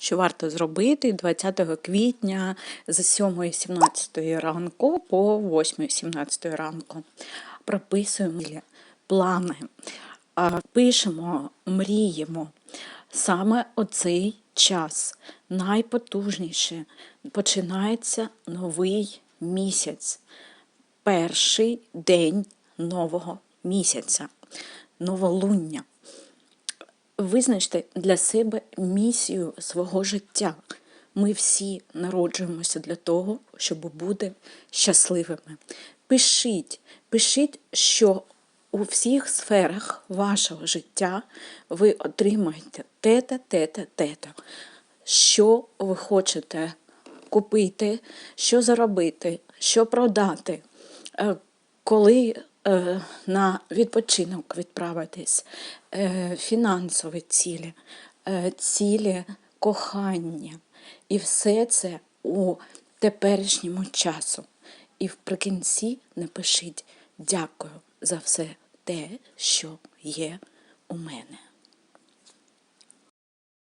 що варто зробити 20 квітня з 7.17 ранку по 8.17 ранку. Прописуємо плани, пишемо, мріємо. Саме оцей час найпотужніше починається новий місяць, перший день нового місяця, новолуння. Визначте для себе місію свого життя. Ми всі народжуємося для того, щоб бути щасливими. Пишіть, пишіть, що у всіх сферах вашого життя ви отримаєте тета, тета, тета. Що ви хочете купити, що заробити, що продати, е, коли на відпочинок відправитись, е, фінансові цілі, е, цілі кохання. І все це у теперішньому часу. І вприкінці напишіть дякую за все те, що є у мене.